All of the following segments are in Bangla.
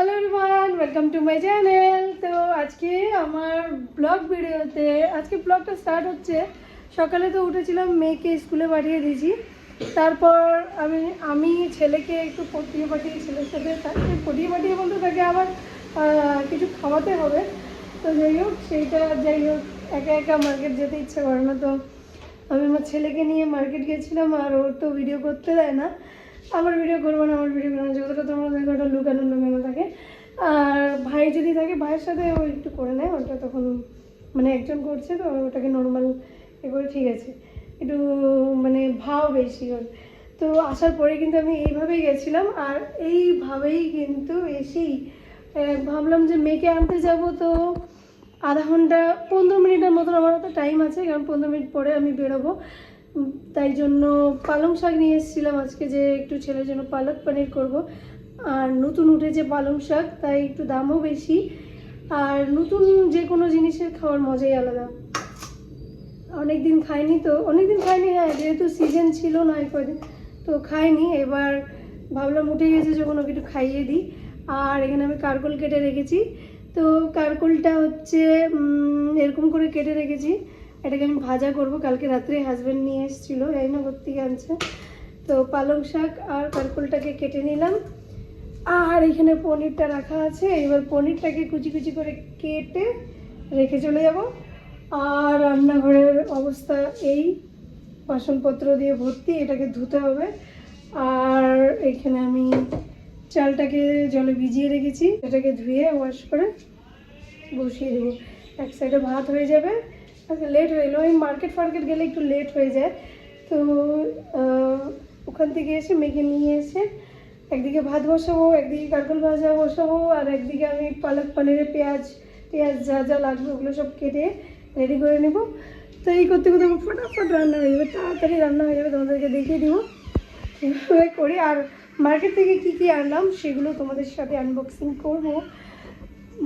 Hello everyone welcome to my channel তো আজকে আমার ব্লগ ভিডিওতে, আজকে ব্লগটা স্টার্ট হচ্ছে। সকালে তো উঠেছিলাম, মেয়েকে স্কুলে পাঠিয়ে দিয়েছি। তারপর আমি আমি ছেলেকে একটু পটিয়ে পাঠিয়ে, ছেলের সাথে তাকে পটিয়ে পাঠিয়ে বলতে তাকে আবার কিছু খাওয়াতে হবে। তো যাই হোক, সেইটা যাই হোক, একা একা মার্কেট যেতে ইচ্ছে করে না। তো আমি আমার ছেলেকে নিয়ে মার্কেট গেছিলাম আর ওর তো ভিডিও করতে দেয় না। আমার ভিডিও করব না, আমার ভিডিও করব না যতটা তোমার দেখো ওটা লুকানো লুকানো থাকে। আর ভাই যদি থাকে, ভাইয়ের সাথে ও একটু করে নেয়, ওটা তখন মানে একজন করছে তো, ওটাকে নর্মাল এ করে ঠিক আছে। একটু মানে ভাও বেশি ওর। তো আসার পরে কিন্তু আমি এইভাবেই গেছিলাম, আর এইভাবেই কিন্তু এসেই ভাবলাম যে মেয়েকে আনতে যাব তো আধা ঘণ্টা, পনেরো মিনিটের মতন আমার হাতে টাইম আছে, কারণ পনেরো মিনিট পরে আমি বেরোবো। তাই জন্য পালং শাক নিয়ে এসেছিলাম আজকে যে একটু ছেলের জন্য পালক পনির করব। আর নতুন উঠেছে পালং শাক, তাই একটু দামও বেশি। আর নতুন যে কোনো জিনিসের খাওয়ার মজাই আলাদা। অনেক দিন খাইনি তো অনেক দিন খাইনি হ্যাঁ যেহেতু সিজন ছিল না কদিন তো খাইনি। এবার ভাবলাম উঠে গেছে যখন ওকে একটু খাইয়ে দিই। আর এখানে আমি কারকল কেটে রেখেছি। তো কারকলটা হচ্ছে এরকম করে কেটে রেখেছি। এটাকে আমি ভাজা করব। কালকে রাত্রে হাজব্যান্ড নিয়ে এসেছিল এই না ভর্তি আনছে। তো পালং শাক আর কারকলটাকে কেটে নিলাম। আর এখানে পনিরটা রাখা আছে। এবার পনিরটাকে কুচি কুচি করে কেটে রেখে চলে যাব। আর রান্নাঘরের অবস্থা এই। বাসনপত্র দিয়ে ভর্তি, এটাকে ধুতে হবে। আর এখানে আমি চালটাকে জলে ভিজিয়ে রেখেছি। এটাকে ধুয়ে ওয়াশ করে বসিয়ে দেবো। এক সাইডে ভাত হয়ে যাবে। আচ্ছা লেট হয়ে এলো ওই মার্কেট ফার্কেট গেলে একটু লেট হয়ে যায়। তো ওখান থেকে এসে মেখে নিয়ে এসে একদিকে ভাত বসাবো, একদিকে কারকল ভাজা বসাবো, আর একদিকে আমি পালক পনিরে পেঁয়াজ পেঁয়াজ যা যা লাগবে ওগুলো সব কেটে রেডি করে নেব। তো এই করতে করতে আমার ফটাফট রান্না হয়ে যাবে, তাড়াতাড়ি রান্না হয়ে যাবে, তোমাদেরকে দেখিয়ে দিব। এভাবে করি আর মার্কেট থেকে কি কি আনলাম সেগুলো তোমাদের সাথে আনবক্সিং করব।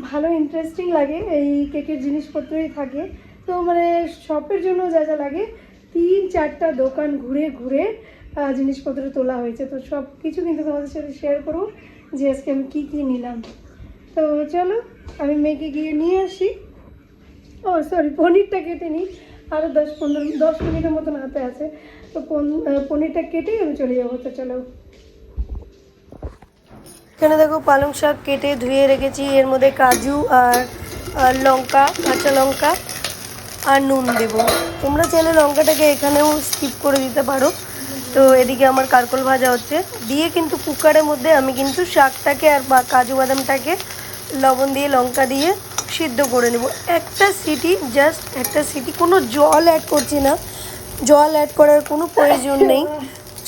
ভালো ইন্টারেস্টিং লাগে, এই কেকের জিনিসপত্রই থাকে। তো মানে শপের জন্য যা যা লাগে, তিন চারটা দোকান ঘুরে ঘুরে জিনিসপত্র তোলা হয়েছে। তো সব কিছু কিন্তু তোমাদের সাথে শেয়ার করব যে আজকে আমি কী কী নিলাম। তো চলো, আমি মেয়েকে গিয়ে নিয়ে আসি। ও সরি পনিরটা কেটে নিই। আরও দশ পনেরো, দশ মিনিটের মতন হাতে আছে। তো পন- পনিরটা কেটেই আমি চলে যাব। তো চলো। এখানে দেখো পালং শাক কেটে ধুয়ে রেখেছি। এর মধ্যে কাজু আর লঙ্কা, কাঁচা লঙ্কা। আর নুন দেবো। তোমরা চাইলে লঙ্কাটাকে এখানেও স্কিপ করে দিতে পারো। তো এদিকে আমার কারকল ভাজা হচ্ছে। দিয়ে কিন্তু কুকারের মধ্যে আমি কিন্তু শাকটাকে আর কাজু বাদামটাকে লবণ দিয়ে, লঙ্কা দিয়ে সিদ্ধ করে নেব। একটা সিটি জাস্ট একটা সিটি। কোনো জল অ্যাড করছি না। জল অ্যাড করার কোনো প্রয়োজন নেই।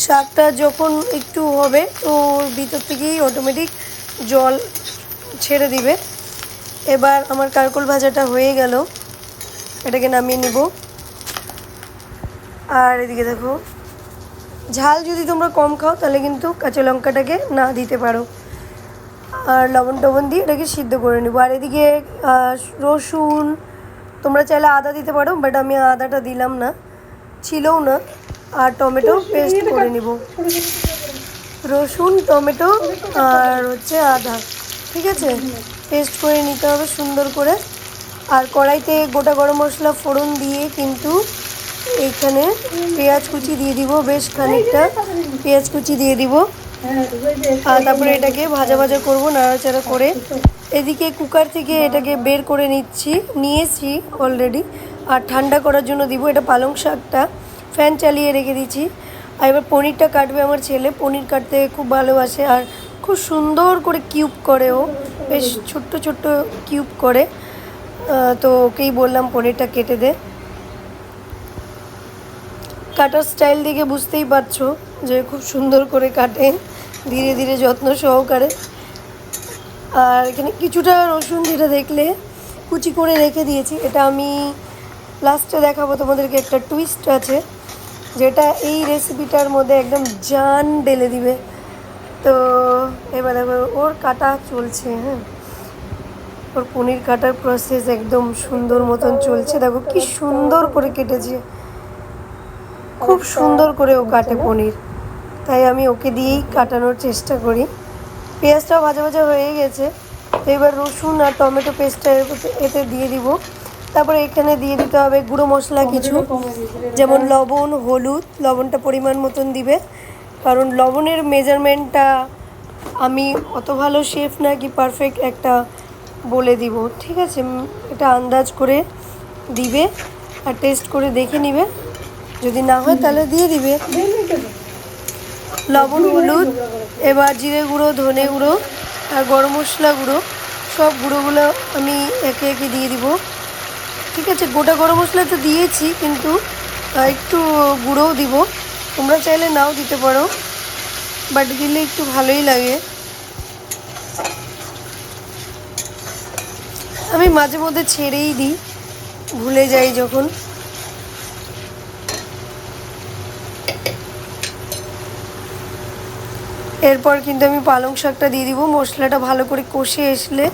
শাকটা যখন একটু হবে, তো ভিতর থেকেই অটোমেটিক জল ছেড়ে দিবে। এবার আমার কারকল ভাজাটা হয়ে গেল। এটাকে নামিয়ে নিব। আর এদিকে দেখো ঝাল যদি তোমরা কম খাও তাহলে কিন্তু কাঁচা লঙ্কাটাকে না দিতে পারো। আর লবণ টবণ দিয়ে এটাকে সিদ্ধ করে নেব। আর এদিকে রসুন তোমরা চাইলে আদা দিতে পারো বাট আমি আদাটা দিলাম না ছিলও না। আর টমেটো পেস্ট করে নিব। রসুন টমেটো আর হচ্ছে আদা। ঠিক আছে? পেস্ট করে নিতে হবে সুন্দর করে। আর কড়াইতে গোটা গরম মশলা ফোড়ন দিয়ে কিন্তু এইখানে পেঁয়াজ কুচি দিয়ে দিব, বেশ খানিকটা পেঁয়াজ কুচি দিয়ে দিব। আর তারপরে এটাকে ভাজা ভাজা করব, নাড়াচাড়া করে। এদিকে কুকার থেকে এটাকে বের করে নিচ্ছি, নিয়েছি অলরেডি আর ঠান্ডা করার জন্য দিব এটা পালং শাকটা। ফ্যান চালিয়ে রেখে দিচ্ছি। আর এবার পনিরটা কাটবে আমার ছেলে। পনির কাটতে খুব ভালোবাসে। আর খুব সুন্দর করে কিউব করে ও। বেশ ছোট্ট ছোট্ট কিউব করে। তো ওকেই বললাম পনিরটা কেটে দে। কাটার স্টাইল দেখে বুঝতেই পারছ যে খুব সুন্দর করে কাটে, ধীরে ধীরে যত্ন সহকারে। আর এখানে কিছুটা রসুন যেটা দেখলে কুচি করে রেখে দিয়েছি, এটা আমি লাস্টে দেখাবো তোমাদেরকে একটা টুইস্ট আছে, যেটা এই রেসিপিটার মধ্যে একদম জান ঢেলে দিবে। তো এবার এবার ওর কাটা চলছে হ্যাঁ। ওর পনির কাটার প্রসেস একদম সুন্দর মতন চলছে। দেখো কি সুন্দর করে কেটেছে। খুব সুন্দর করে ও কাটে পনির। তাই আমি ওকে দিয়েই কাটানোর চেষ্টা করি। পেঁয়াজটাও ভাজা ভাজা হয়ে গেছে। তো এবার রসুন আর টমেটো পেস্টটা এতে দিয়ে দিব। তারপরে এখানে দিয়ে দিতে হবে গুঁড়ো মশলা কিছু। যেমন লবণ, হলুদ, লবণটা পরিমাণ মতন দিবে। কারণ লবণের মেজারমেন্টটা আমি অত ভালো শেফ না কি পারফেক্ট একটা বলে দিব, ঠিক আছে? এটা আন্দাজ করে দিবে আর টেস্ট করে দেখে নিবে। যদি না হয় তাহলে দিয়ে দিবে। লবণ, হলুদ, এবার জিরে গুঁড়ো, ধনে গুঁড়ো আর গরম মশলা গুঁড়ো, সব গুঁড়োগুলো আমি একে একে দিয়ে দিব। ঠিক আছে? গোটা গরম মশলা তো দিয়েছি, কিন্তু একটু গুঁড়োও দিব। তোমরা চাইলে নাও দিতে পারো বাট দিলে একটু ভালোই লাগে। আমি মাঝে মধ্যে ছেড়েই দিই, ভুলে যাই যখন। এরপর কিন্তু আমি পালং শাকটা দিয়ে দিব, মশলাটা ভালো করে কষে আসলে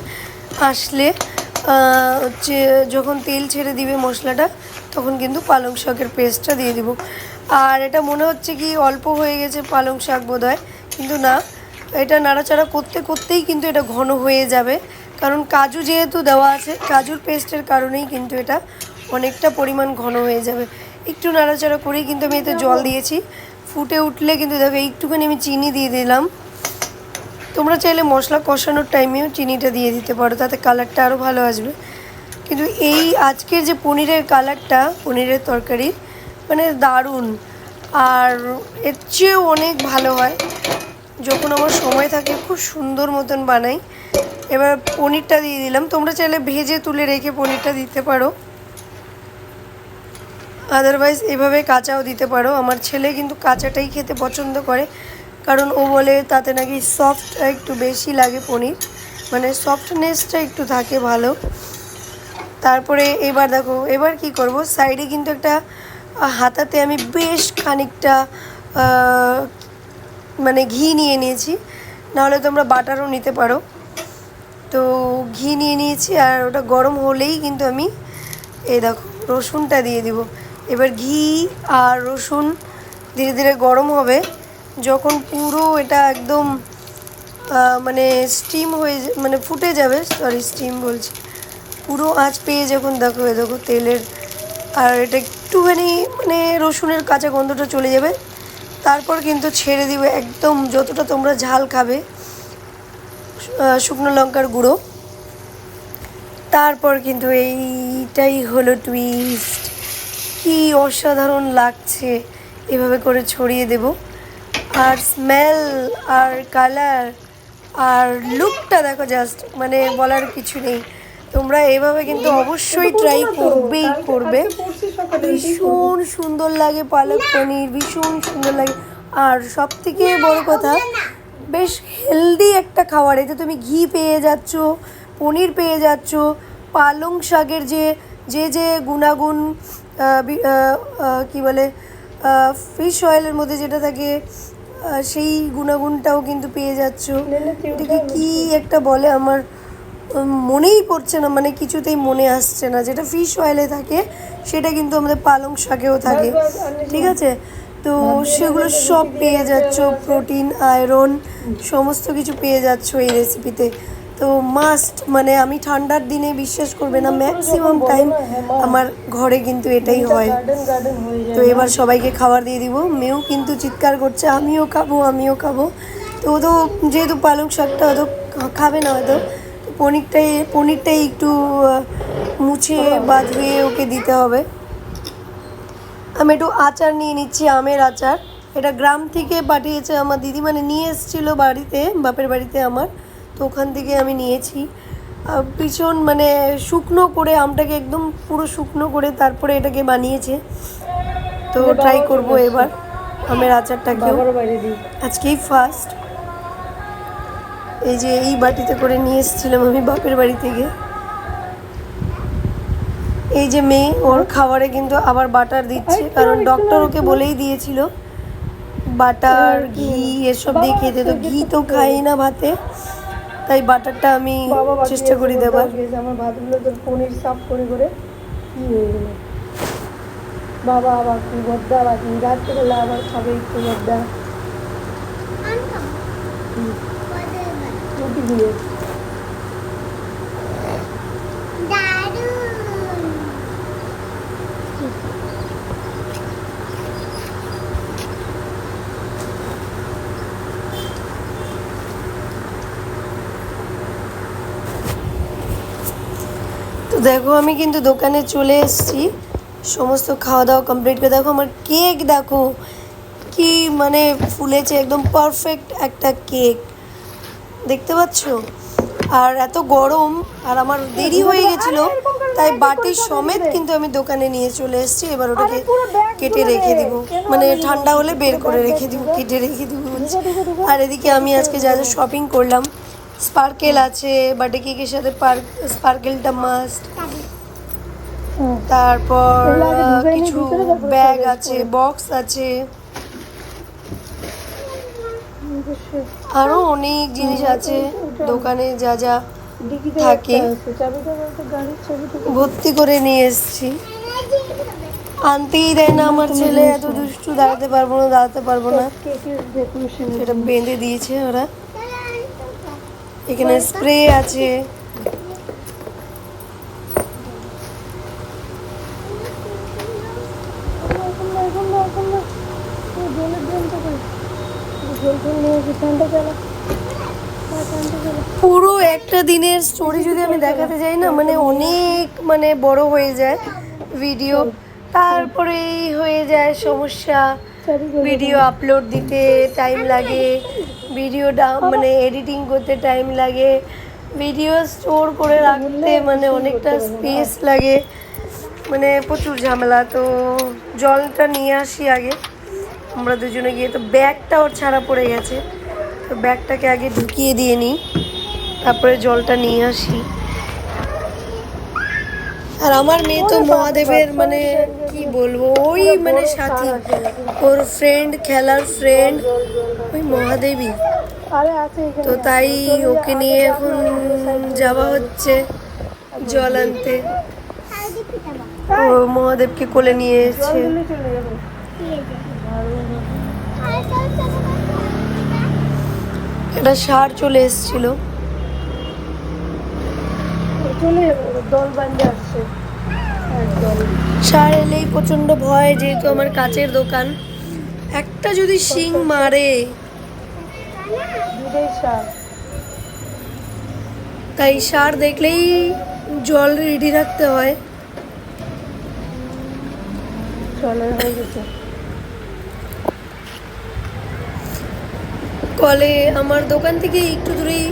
আসলে হচ্ছে যখন তেল ছেড়ে দিবে মশলাটা, তখন কিন্তু পালং শাকের পেস্টটা দিয়ে দিব। আর এটা মনে হচ্ছে কি অল্প হয়ে গেছে পালং শাক বোধ কিন্তু না, এটা নাড়াচাড়া করতে, করতেই কিন্তু এটা ঘন হয়ে যাবে। কারণ কাজু যেহেতু দেওয়া আছে, কাজুর পেস্টের কারণেই কিন্তু এটা অনেকটা পরিমাণ ঘন হয়ে যাবে। একটু নাড়াচাড়া করেই কিন্তু আমি এতে জল দিয়েছি। ফুটে উঠলে কিন্তু দেখো, একটুখানি আমি চিনি দিয়ে দিলাম। তোমরা চাইলে মশলা কষানোর টাইমেও চিনিটা দিয়ে দিতে পারো, তাতে কালারটা আরও ভালো আসবে। কিন্তু এই আজকের যে পনিরের কালারটা, পনিরের তরকারি মানে দারুণ। আর এর চেয়েও অনেক ভালো হয়। যখন আমার সময় থাকে, খুব সুন্দর মতন বানাই। এবার পনিরটা দিয়ে দিলাম। তোমরা চাইলে ভেজে তুলে রেখে পনিরটা দিতে পারো। আদারওয়াইজ এভাবে কাঁচাও দিতে পারো। আমার ছেলে কিন্তু কাঁচাটাই খেতে পছন্দ করে। কারণ ও বলে তাতে নাকি সফট একটু বেশি লাগে পনির। মানে সফটনেসটা একটু থাকে ভালো। তারপরে এবার দেখো, এবার কি করব? সাইডে কিন্তু একটা হাতাতে আমি বেশ খানিকটা মানে ঘি নিয়ে নিয়েছি। নাহলে তোমরা বাটারও নিতে পারো। তো ঘি নিয়ে নিয়েছি আর ওটা গরম হলেই কিন্তু আমি এই দেখো, রসুনটা দিয়ে দিব। এবার ঘি আর রসুন ধীরে ধীরে গরম হবে। যখন পুরো এটা একদম মানে স্টিম হয়ে মানে ফুটে যাবে সরি স্টিম বলছি। পুরো আঁচ পেয়ে যখন দেখো, এ দেখো তেলের, আর এটা একটুখানি মানে রসুনের কাঁচা গন্ধটা চলে যাবে। তারপর কিন্তু ছেড়ে দিবে একদম যতটা তোমরা ঝাল খাবে। শুকনো লঙ্কার গুঁড়ো। তারপর কিন্তু এইটাই হলো টুইস্ট কি অসাধারণ লাগছে। এভাবে করে ছড়িয়ে দেব। আর স্মেল আর কালার আর লুকটা দেখো জাস্ট মানে বলার কিছু নেই। তোমরা এভাবে কিন্তু অবশ্যই ট্রাই করবেই করবে। ভীষণ সুন্দর লাগে পালক পনির, ভীষণ সুন্দর লাগে। আর সব থেকে বড় কথা বেশ হেলদি একটা খাবার। এতে তুমি ঘি পেয়ে যাচ্ছ, পনির পেয়ে যাচ্ছ, পালং শাকের যে যে যে গুণাগুণ কি বলে ফিশ অয়েলের মধ্যে যেটা থাকে সেই গুণাগুণটাও কিন্তু পেয়ে যাচ্ছ। এটাকে কি একটা বলে আমার মনেই পড়ছে না মানে কিছুতেই মনে আসছে না। যেটা ফিশ অয়েলে থাকে, সেটা কিন্তু আমাদের পালং শাকেও থাকে। ঠিক আছে? তো সেগুলো সব পেয়ে যাচ্ছ, প্রোটিন, আয়রন, সমস্ত কিছু পেয়ে যাচ্ছ এই রেসিপিতে তো মাস্ট মানে আমি ঠান্ডার দিনে বিশ্বাস করবে না ম্যাক্সিমাম টাইম আমার ঘরে কিন্তু এটাই হয়। তো এবার সবাইকে খাবার দিয়ে দিব। মেয়েও কিন্তু চিৎকার করছে, আমিও খাব আমিও খাব। তো ও তো যেহেতু পালং শাকটা হয়তো খাবে না হয়তো পনিরটাই পনিরটাই একটু মুছে বা ধুয়ে ওকে দিতে হবে। আমি একটু আচার নিয়ে নিচ্ছি আমের আচার। এটা গ্রাম থেকে পাঠিয়েছে আমার দিদি মানে নিয়ে এসেছিল বাড়িতে বাপের বাড়িতে আমার। তো ওখান থেকে আমি নিয়েছি। ভীষণ মানে শুকনো করে আমটাকে একদম পুরো শুকনো করে তারপরে এটাকে বানিয়েছে। তো ট্রাই করব এবার আমের আচারটাকেও। আজকেই ফার্স্ট এই যে এই বাটিতে করে নিয়ে এসেছিলাম আমি বাপের বাড়ি থেকে। এই যে মেয়ে ওর খাবারে কিন্তু আবার বাটার দিচ্ছে। কারণ ডক্টর ওকে বলেই দিয়েছিল বাটার ঘি এসব দিয়ে খেতে। তো ঘি তো খাই না ভাতে তাই বাটারটা আমি চেষ্টা করি দেবার আমার ভাতগুলো তো পনির সাফ করে করে কি হয়ে গেল? বাবা আবার কি বদ্দা বাকি রাত্রেবেলা আবার খাবে একটু বদ্দা। আনতাম। দিয়ে তো দেখো আমি কিন্তু দোকানে চলে এসেছি। সমস্ত খাওয়া দাওয়া কমপ্লিট করে দেখো আমার কেক দেখো কি মানে ফুলেছে একদম পারফেক্ট একটা কেক দেখতে পাচ্ছ? আর এত গরম আর আমার দেরি হয়ে গেছিল তাই বাটির সমেত কিন্তু আমি দোকানে নিয়ে চলে এসেছি এবার ওটাকে কেটে রেখে দিব। মানে ঠান্ডা হলে বের করে রেখে দিব কেটে রেখে দিব। আর এদিকে আমি আজকে যা যা শপিং করলাম স্পার্কেল আছে বার্থডে কেকের সাথে স্পার্কেলটা মাস্ট তারপর কিছু ব্যাগ আছে বক্স আছে। আরও অনেক জিনিস আছে দোকানে যা যা থাকে। ভর্তি করে নিয়ে এসেছি। আনতেই দেয় না আমার ছেলে এত দুষ্টু দাঁড়াতে পারব না দাঁড়াতে পারব না। এটা বেঁধে দিয়েছে ওরা। এখানে স্প্রে আছে। পুরো একটা দিনের স্টোরি যদি আমি দেখাতে যাই না মানে অনেক মানে বড় হয়ে যায় ভিডিও তারপরে হয়ে যায় সমস্যা ভিডিও আপলোড দিতে টাইম লাগে। ভিডিও মানে এডিটিং করতে টাইম লাগে ভিডিও স্টোর করে রাখতে মানে অনেকটা স্পেস লাগে। মানে প্রচুর ঝামেলা তো জলটা নিয়ে আসি আগে। আমরা দুজনে গিয়ে তো ব্যাগটা ওর ছাড়া পড়ে গেছে। তো ব্যাগটাকে আগে ঢুকিয়ে দিয়ে নিই তারপরে জলটা নিয়ে আসি। আর আমার মেয়ে তো মহাদেবের মানে কি বলব ওই মানে সাথী। ওর ফ্রেন্ড খেলার ফ্রেন্ড ওই মহাদেবী তো তাই ওকে নিয়ে এখন যাওয়া হচ্ছে জল আনতে। ও মহাদেবকে কোলে নিয়ে এসছে। একটা সার চলে এসেছিল। সার এলেই প্রচণ্ড ভয় যেহেতু আমার কাচের দোকান। একটা যদি শিং মারে দুধের সার তাই সার দেখলেই জল রেডি রাখতে হয় চলে হয়ে গেছে কলে আমার দোকান থেকে একটু দূরেই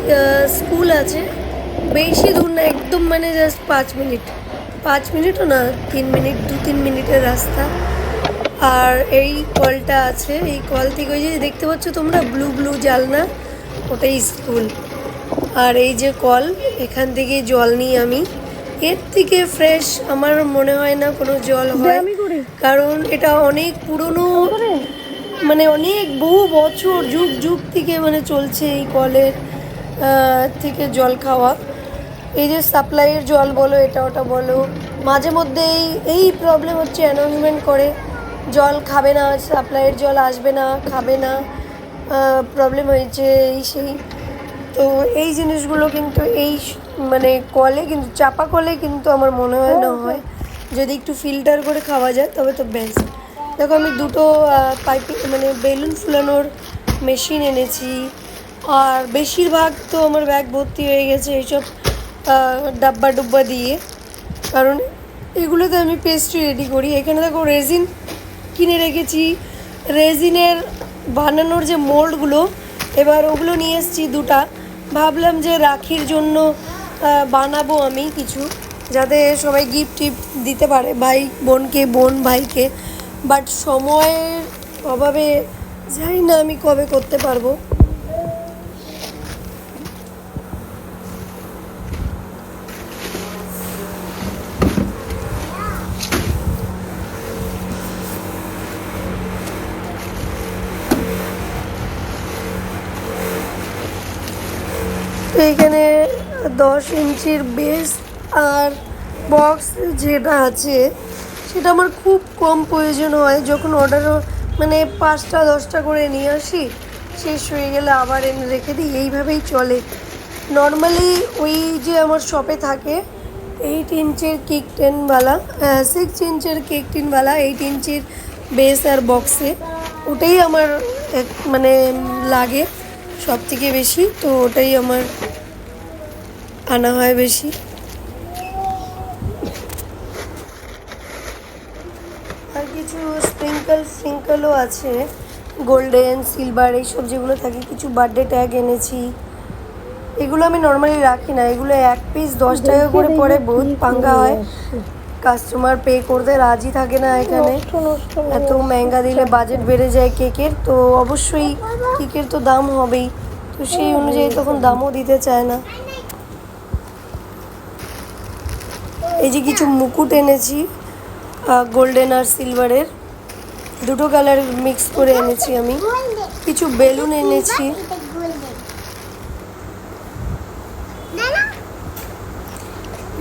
স্কুল আছে বেশি দূর না একদম মানে জাস্ট পাঁচ মিনিট পাঁচ মিনিটও না তিন মিনিট দু তিন মিনিটের রাস্তা আর এই কলটা আছে এই কল থেকে ওই যে দেখতে পাচ্ছ তোমরা? ব্লু ব্লু জালনা ওটাই স্কুল। আর এই যে কল এখান থেকে জল নিই আমি। এর থেকে ফ্রেশ আমার মনে হয় না কোনো জল হয়। কারণ এটা অনেক পুরনো মানে অনেক বহু বছর যুগ যুগ থেকে মানে চলছে এই কলের থেকে জল খাওয়া। এই যে সাপ্লাইয়ের জল বলো এটা ওটা বলো। মাঝে মধ্যে এই এই প্রবলেম হচ্ছে অ্যানাউন্সমেন্ট করে। জল খাবে না সাপ্লাইয়ের জল আসবে না খাবে না প্রবলেম হয়েছে এই সেই। তো এই জিনিসগুলো কিন্তু এই মানে কলে কিন্তু চাপা কলে কিন্তু আমার মনে হয় না হয় যদি একটু ফিল্টার করে খাওয়া যায় তবে তো বেস্ট দেখো আমি দুটো পাইপিং মানে বেলুন ফুলানোর মেশিন এনেছি। আর বেশিরভাগ তো আমার ব্যাগ ভর্তি হয়ে গেছে এইসব ডাব্বা ডুব্বা দিয়ে। কারণ এগুলোতে আমি পেস্ট্রি রেডি করি। এখানে দেখো রেজিন কিনে রেখেছি। রেজিনের বানানোর যে মোল্ডগুলো, এবার ওগুলো নিয়ে এসেছি দুটা। ভাবলাম যে রাখির জন্য বানাবো আমি কিছু, যাতে সবাই গিফট টিফট দিতে পারে, ভাই বোনকে, বোন ভাইকে। বাট সময়ের অভাবে জানি না আমি কবে করতে পারব। দশ ইঞ্চির বেস আর বক্স যেটা আছে, সেটা আমার খুব কম প্রয়োজন হয়। যখন অর্ডার মানে পাঁচটা, দশটা করে নিয়ে আসি, শেষ হয়ে গেলে আবার এনে রেখে দিই। এইভাবেই চলে। নর্মালি ওই যে আমার শপে থাকে এইট ইঞ্চের কেক টেনওয়ালা সিক্স ইঞ্চের কেক টিনওয়ালা এইট ইঞ্চের বেস আর বক্সে ওটাই আমার মানে লাগে সব থেকে বেশি। তো ওটাই আমার আনা হয় বেশি। আর কিছু স্প্রিঙ্কল স্প্রিঙ্কলও আছে। গোল্ডেন সিলভার এইসব যেগুলো থাকে কিছু বার্থডে ট্যাগ এনেছি। এগুলো আমি নর্মালি রাখি না। এগুলো এক পিস দশ টাকা করে পরে বহুত পাঙ্গা হয়। কাস্টমার পে করতে রাজি থাকে না এখানে। এত মেঙ্গা দিলে বাজেট বেড়ে যায় কেকের। তো অবশ্যই কেকের তো দাম হবেই। তো সেই অনুযায়ী তখন দামও দিতে চায় না। এই যে কিছু মুকুট এনেছি গোল্ডেন আর সিলভারের দুটো কালার মিক্স করে এনেছি আমি। কিছু বেলুন এনেছি।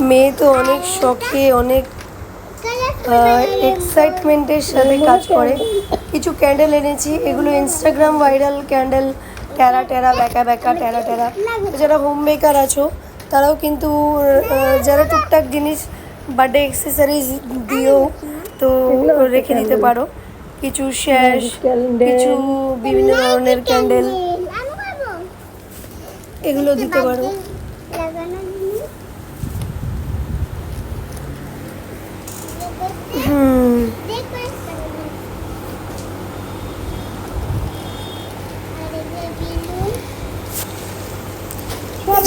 মেয়ে তো অনেক শখে, অনেক এক্সাইটমেন্টের সাথে কাজ করে। কিছু ক্যান্ডেল এনেছি, এগুলো ইনস্টাগ্রাম ভাইরাল ক্যান্ডেল ট্যারা ট্যারা ব্যাকা ব্যাকা ট্যারা ট্যারা যারা হোম মেকার আছো তারাও কিন্তু যারা টুকটাক জিনিস বার্থডে অ্যাক্সেসরিজ দিয়েও তো রেখে দিতে পারো। কিছু শ্যাশ কিছু বিভিন্ন ধরনের ক্যান্ডেল এগুলো দিতে পারো। হুম।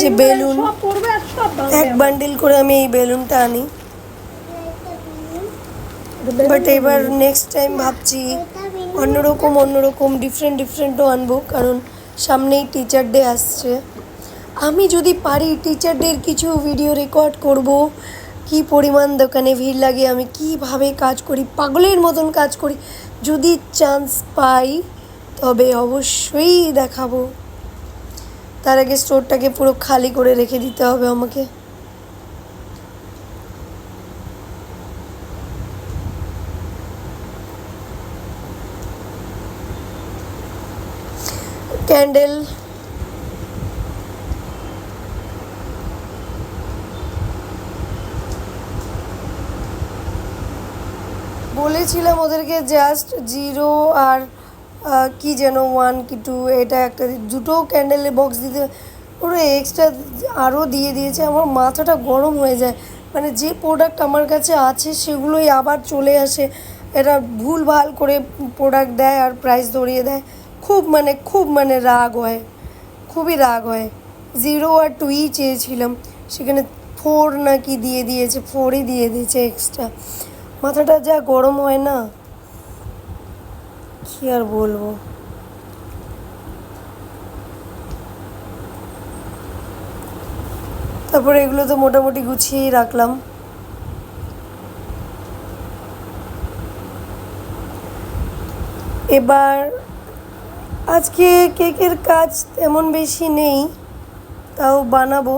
যে বেলুন সব পড়বে আর সব এক বান্ডিল করে আমি এই বেলুনটা আনি। বাট এবার নেক্সট টাইম ভাবছি অন্যরকম অন্যরকম ডিফারেন্ট ডিফারেন্টও আনব, কারণ সামনেই টিচার ডে আসছে। আমি যদি পারি টিচার ডের কিছু ভিডিও রেকর্ড করব, কি পরিমাণ দোকানে ভিড় লাগে, আমি কীভাবে কাজ করি, পাগলের মতন কাজ করি, যদি চান্স পাই, তবে অবশ্যই দেখাবো। তার আগে স্টোরটাকে পুরো খালি করে রেখে দিতে হবে আমাকে। ক্যান্ডেল। বলেছিলাম ওদেরকে জাস্ট জিরো আর কি যেন ওয়ান কি টু এটা একটা দুটো ক্যান্ডেলের বক্স দিতে পুরো এক্সট্রা আরও দিয়ে দিয়েছে। আমার মাথাটা গরম হয়ে যায়। মানে যে প্রোডাক্ট আমার কাছে আছে, সেগুলোই আবার চলে আসে। এরা ভুল ভালো করে প্রোডাক্ট দেয় আর প্রাইস ধরিয়ে দেয়। খুব মানে খুব মানে রাগ হয়। খুবই রাগ হয়। জিরো আর টুই চেয়েছিলাম। সেখানে ফোর নাকি দিয়ে দিয়েছে ফোরই দিয়ে দিয়েছে এক্সট্রা মাথাটা যা গরম হয় না। কি আর বলব? তারপরে এগুলো তো মোটামুটি গুছিয়েই রাখলাম। এবার আজকে কেকের কাজ তেমন বেশি নেই, তাও বানাবো।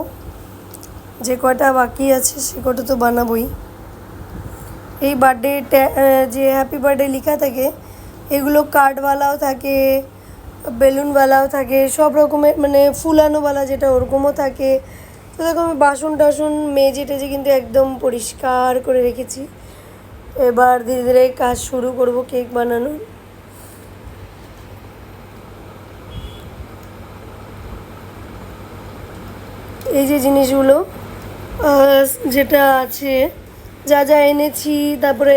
যে কটা বাকি আছে সে কটা তো বানাবোই। এই বার্থডে যে হ্যাপি বার্থডে লেখা থাকে এগুলো কার্ডওয়ালাও থাকে, বেলুনওয়ালাও থাকে, সব রকমের মানে ফুলানোওয়ালা যেটা ওরকমও থাকে। তো দেখো আমি বাসন টাসন মেজে টেজে কিন্তু একদম পরিষ্কার করে রেখেছি। এবার ধীরে ধীরে কাজ শুরু করব কেক বানানোর। এই যে জিনিসগুলো যেটা আছে, যা যা এনেছি, তারপরে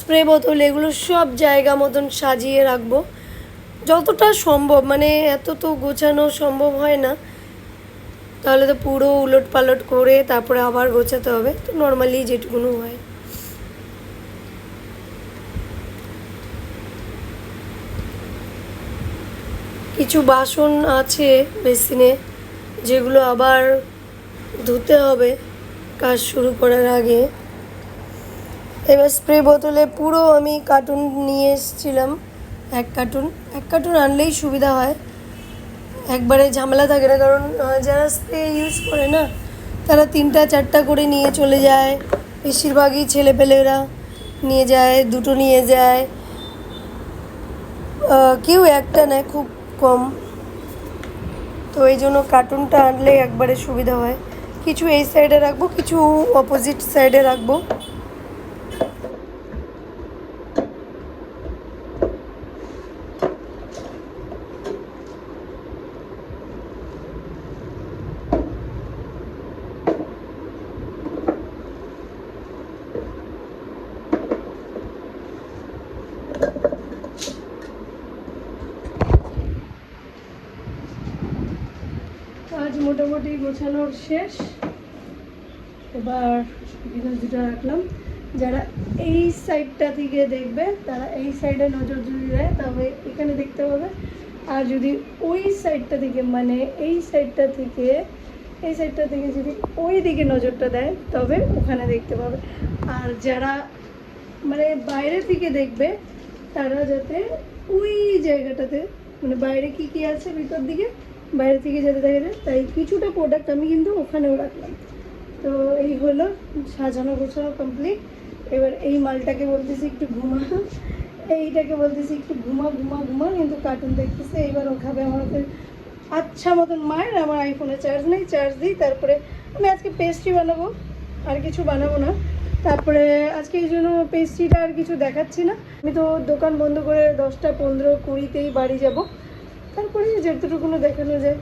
স্প্রে বোতল, এগুলো সব জায়গা মতন সাজিয়ে রাখব। যতটা সম্ভব মানে এত তো গোছানো সম্ভব হয় না। তাহলে তো পুরো উলট পালট করে তারপরে আবার গোছাতে হবে, তো নর্মালি যেটুকুনো হয়। কিছু বাসন আছে বেসিনে, যেগুলো আবার ধুতে হবে কাজ শুরু করার আগে। এবার স্প্রে বোতলে পুরো আমি কার্টুন নিয়ে এসেছিলাম। এক কার্টুন এক কার্টুন আনলেই সুবিধা হয়। একবারে ঝামেলা থাকে না, কারণ যারা স্প্রে ইউজ করে না, তারা তিনটা, চারটা করে নিয়ে চলে যায়। বেশিরভাগই ছেলেপেলেরা নিয়ে যায়, দুটো নিয়ে যায়। কেউ একটা নেয় খুব কম। তো এই জন্য কার্টুনটা আনলে একবারে সুবিধা হয়। কিছু এই সাইডে রাখব, কিছু অপোজিট সাইডে রাখব কাজ মোটামুটি গোছানোর শেষ। এবার এখানে দুটো রাখলাম। যারা এই সাইডটা থেকে দেখবে, তারা এই সাইডে নজর যদি দেয়, তবে এখানে দেখতে পাবে। আর যদি ওই সাইডটা থেকে মানে এই সাইডটা থেকে, এই সাইডটা থেকে যদি ওই দিকে নজরটা দেয়, তবে ওখানে দেখতে পাবে। আর যারা মানে বাইরের দিকে দেখবে, তারা যাতে ওই জায়গাটাতে মানে বাইরে কি কি আছে ভিতর দিকে বাইরে থেকে যেতে যায় তাই কিছুটা প্রোডাক্ট আমি কিন্তু ওখানেও রাখলাম। তো এই হলো সাজানো গোছানো কমপ্লিট এবার এই মালটাকে বলতেছি একটু ঘুমা। এইটাকে বলতেছি একটু ঘুমা ঘুমা ঘুমা, কিন্তু কার্টুন দেখতেছে। এবার ও খাবে আমার হাতে আচ্ছা মতন মায়ের। আমার আইফোনে চার্জ নেই চার্জ দিই। তারপরে আমি আজকে পেস্ট্রি বানাবো, আর কিছু বানাবো না। তারপরে আজকে এই জন্য পেস্ট্রিটা আর কিছু দেখাচ্ছি না। আমি তো দোকান বন্ধ করে দশটা পনেরো কুড়িতেই বাড়ি যাব। তারপরে যতটুকুনো দেখানো যায়।